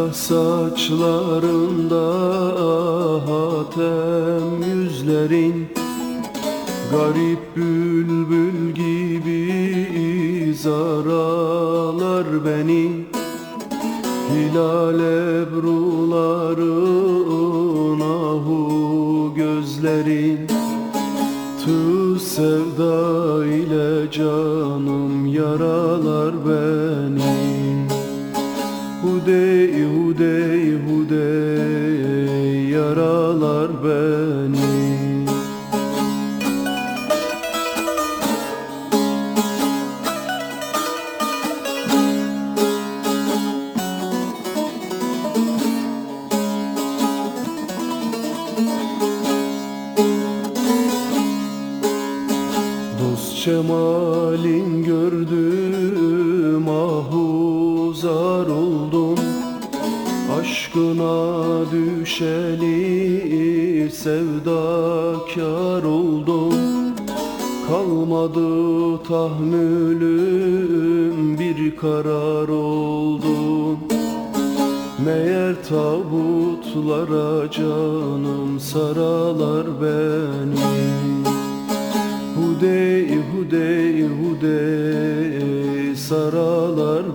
Siyah saçlarında hatem yüzlerin Garip bülbül gibi zaralar beni. Hilal ebruların ahu gözlerin Tığ sevda ile canım yaralar beni. Hudey hudey hudey yaralar beni. Dost cemalin gördüm Aşkına düşeli sevdakar oldum. Kalmadı tahammülüm bir karar oldum. Meğer tabutlara canım saralar beni. Hudey hudey hudey saralar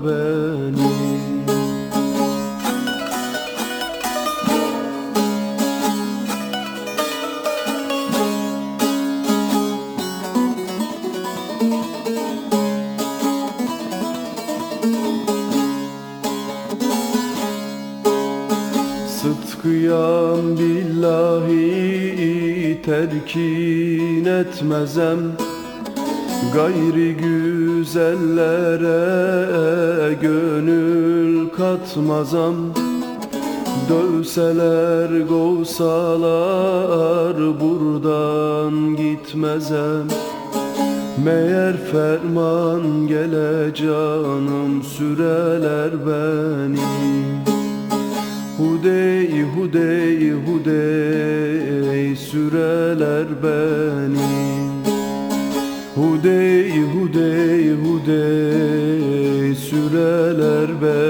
Sıtkıyam billahi terkin etmezem Gayri güzellere gönül katmazam. Dövseler kovsalar buradan gitmezem. Meğer ferman gele canım süreler beni Hudey hudey hudey süreler beni. Hudey hudey hudey süreler beni